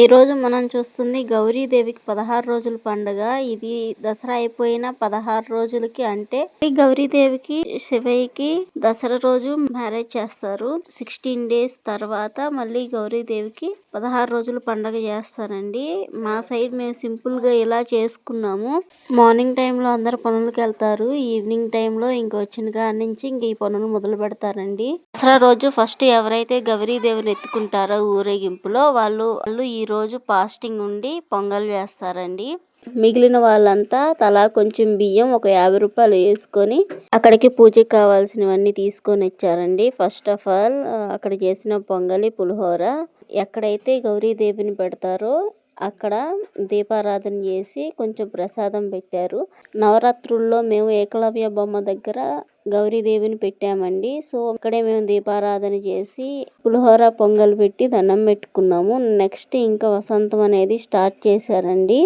ఈ రోజు మనం చూస్తుంది గౌరీదేవికి పదహారు రోజుల పండుగ. ఇది దసరా అయిపోయిన పదహారు రోజులకి అంటే ఈ గౌరీదేవికి శివయ్యకి దసరా రోజు మ్యారేజ్ చేస్తారు. సిక్స్టీన్ డేస్ తర్వాత మళ్ళీ గౌరీదేవికి పదహారు రోజులు పండుగ చేస్తారండి. మా సైడ్ మేము సింపుల్గా ఇలా చేసుకున్నాము. మార్నింగ్ టైంలో అందరు పనులకు వెళ్తారు. ఈవినింగ్ టైంలో ఇంక వచ్చిన కాడి నుంచి ఇంక ఈ పనులు మొదలు పెడతారండి. దసరా రోజు ఫస్ట్ ఎవరైతే గౌరీదేవిని ఎత్తుకుంటారో ఊరేగింపులో వాళ్ళు వాళ్ళు ఈ ఈరోజు ఫాస్టింగ్ ఉండి పొంగల్ చేస్తారండి మిగిలిన వాళ్ళంతా తలా కొంచెం బియ్యం ఒక యాభై రూపాయలు వేసుకొని అక్కడికి పూజకి కావాల్సినవన్నీ తీసుకొని వచ్చారండి. ఫస్ట్ ఆఫ్ ఆల్ అక్కడ చేసిన పొంగలి పులిహోర. ఎక్కడైతే గౌరీదేవిని పెడతారో అక్కడ దీపారాధన చేసి కొంచెం ప్రసాదం పెట్టారు. నవరాత్రుల్లో మేము ఏకలవ్య బొమ్మ దగ్గర గౌరీదేవిని పెట్టామండి. సో అక్కడే మేము దీపారాధన చేసి పులిహోర పొంగల్ పెట్టి దండం పెట్టుకున్నాము. నెక్స్ట్ ఇంకా వసంతం అనేది స్టార్ట్ చేశారండి.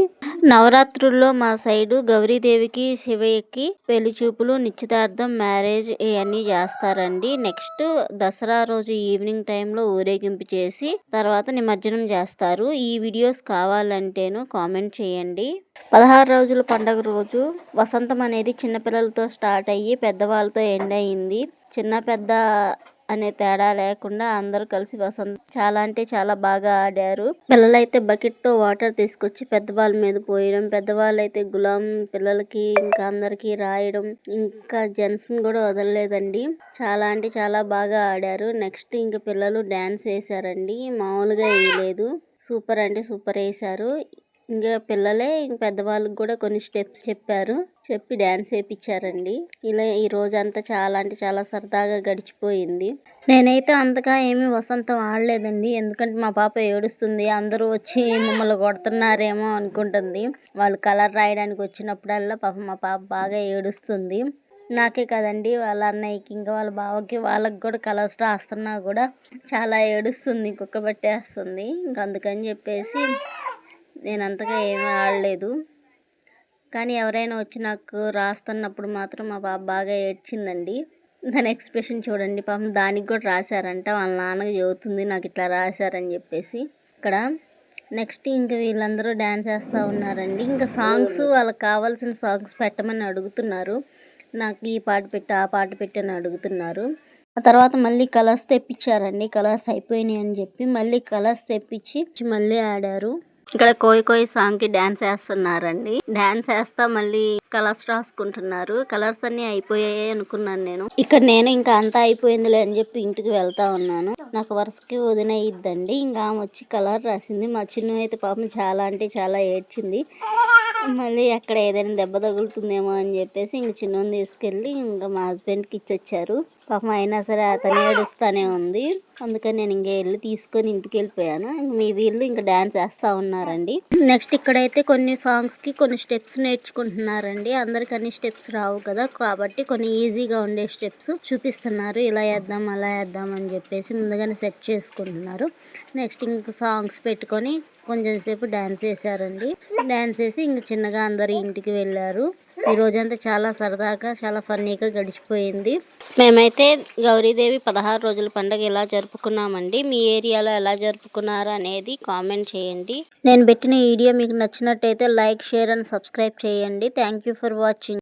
నవరాత్రుల్లో మా సైడు గౌరీదేవికి శివయ్యకి పెళ్ళి చూపులు నిశ్చితార్థం మ్యారేజ్ ఇవన్నీ చేస్తారండి. నెక్స్ట్ దసరా రోజు ఈవినింగ్ టైంలో ఊరేగింపు చేసి తర్వాత నిమజ్జనం చేస్తారు. ఈ వీడియోస్ కావాలంటేను కామెంట్ చేయండి. పదహారు రోజుల పండుగ రోజు వసంతం అనేది చిన్నపిల్లలతో స్టార్ట్ అయ్యి పెద్దవాళ్ళతో ఎండ్ అయింది చిన్న పెద్ద అనే తేడా లేకుండా అందరూ కలిసి వసంత చాలా అంటే చాలా బాగా ఆడారు. పిల్లలైతే బకెట్తో వాటర్ తీసుకొచ్చి పెద్దవాళ్ళ మీద పోయడం పెద్దవాళ్ళు అయితే గులాం పిల్లలకి ఇంకా అందరికీ రాయడం ఇంకా జెంట్స్ని కూడా వదలలేదండి. చాలా అంటే చాలా బాగా ఆడారు. నెక్స్ట్ ఇంకా పిల్లలు డ్యాన్స్ వేసారండి మామూలుగా వేయలేదు. సూపర్ అంటే సూపర్ వేశారు. ఇంకా పిల్లలే ఇంక పెద్దవాళ్ళకి కూడా కొన్ని స్టెప్స్ చెప్పారు. చెప్పి డ్యాన్స్ వేయించారండి ఇలా ఈ రోజంతా చాలా అంటే చాలా సరదాగా గడిచిపోయింది. నేనైతే అంతగా ఏమీ వసంతం ఆడలేదండి. ఎందుకంటే మా పాప ఏడుస్తుంది అందరూ వచ్చి మమ్మల్ని కొడుతున్నారేమో అనుకుంటుంది. వాళ్ళు కలర్ రాయడానికి వచ్చినప్పుడల్లా పాప మా పాప బాగా ఏడుస్తుంది. నాకే కదండి వాళ్ళ అన్నయ్యకి ఇంకా వాళ్ళ బావకి వాళ్ళకి కూడా కలర్స్ రాస్తున్నా కూడా చాలా ఏడుస్తుంది కుక్క పట్టేస్తుంది ఇంక అందుకని చెప్పేసి నేను అంతగా ఏమీ ఆడలేదు. కానీ ఎవరైనా వచ్చి నాకు రాస్తున్నప్పుడు మాత్రం మా పాప బాగా ఏడ్చిందండి. దాని ఎక్స్ప్రెషన్ చూడండి పాపం దానికి కూడా రాశారంట వాళ్ళ నాన్నకి చదువుతుంది నాకు ఇట్లా రాశారని చెప్పేసి. ఇక్కడ నెక్స్ట్ ఇంక వీళ్ళందరూ డ్యాన్స్ వేస్తూ ఉన్నారండి. ఇంకా సాంగ్స్ వాళ్ళకి కావాల్సిన సాంగ్స్ పెట్టమని అడుగుతున్నారు. నాకు ఈ పాట పెట్టు ఆ పాట పెట్టు అని అడుగుతున్నారు. ఆ తర్వాత మళ్ళీ కలర్స్ తెప్పించారండి. కలర్స్ అయిపోయినాయి అని చెప్పి మళ్ళీ కలర్స్ తెప్పించి మళ్ళీ ఆడారు. ఇక్కడ కోయి కోయి సాంగ్కి డాన్స్ వేస్తున్నారండి. డాన్స్ వేస్తా మళ్ళీ కలర్స్ రాసుకుంటున్నారు. కలర్స్ అన్ని అయిపోయాయి అనుకున్నాను నేను. ఇక్కడ నేను ఇంకా అంతా అయిపోయిందిలే అని చెప్పి ఇంటికి వెళ్తా ఉన్నాను. నాకు వరుసకి వదిన ఇద్దండి. ఇంకా ఆమె వచ్చి కలర్ రాసింది. మా చిన్న అయితే పాపం చాలా అంటే చాలా ఏడ్చింది. మళ్ళీ అక్కడ ఏదైనా దెబ్బ తగులుతుందేమో అని చెప్పేసి ఇంక చిన్నోని తీసుకెళ్ళి ఇంకా మా హస్బెండ్కి ఇచ్చొచ్చారు. పాపం అయినా సరే అతను ఏడుస్తానే ఉంది. అందుకని నేను ఇంక వెళ్ళి తీసుకొని ఇంటికి వెళ్ళిపోయాను. మీ వీళ్ళు ఇంకా డ్యాన్స్ వేస్తూ ఉన్నారండి. నెక్స్ట్ ఇక్కడైతే కొన్ని సాంగ్స్కి కొన్ని స్టెప్స్ నేర్చుకుంటున్నారండి. అందరికి అన్ని స్టెప్స్ రావు కదా. కాబట్టి కొన్ని ఈజీగా ఉండే స్టెప్స్ చూపిస్తున్నారు. ఇలా వేద్దాం అలా వేద్దాం అని చెప్పేసి ముందుగానే సెట్ చేసుకుంటున్నారు. నెక్స్ట్ ఇంక సాంగ్స్ పెట్టుకొని కొంచెం సేపు డ్యాన్స్ వేసారండి డ్యాన్స్ వేసి ఇంక చిన్నగా అందరు ఇంటికి వెళ్ళారు. ఈ రోజంతా చాలా సరదాగా చాలా ఫన్నీగా గడిచిపోయింది. మేమైతే గౌరీదేవి పదహారు రోజుల పండుగ ఎలా జరుపుకున్నామండి? మీ ఏరియాలో ఎలా జరుపుకున్నారు అనేది కామెంట్ చేయండి. నేను పెట్టిన వీడియో మీకు నచ్చినట్టయితే లైక్ షేర్ అండ్ సబ్స్క్రైబ్ చేయండి. Thank for watching.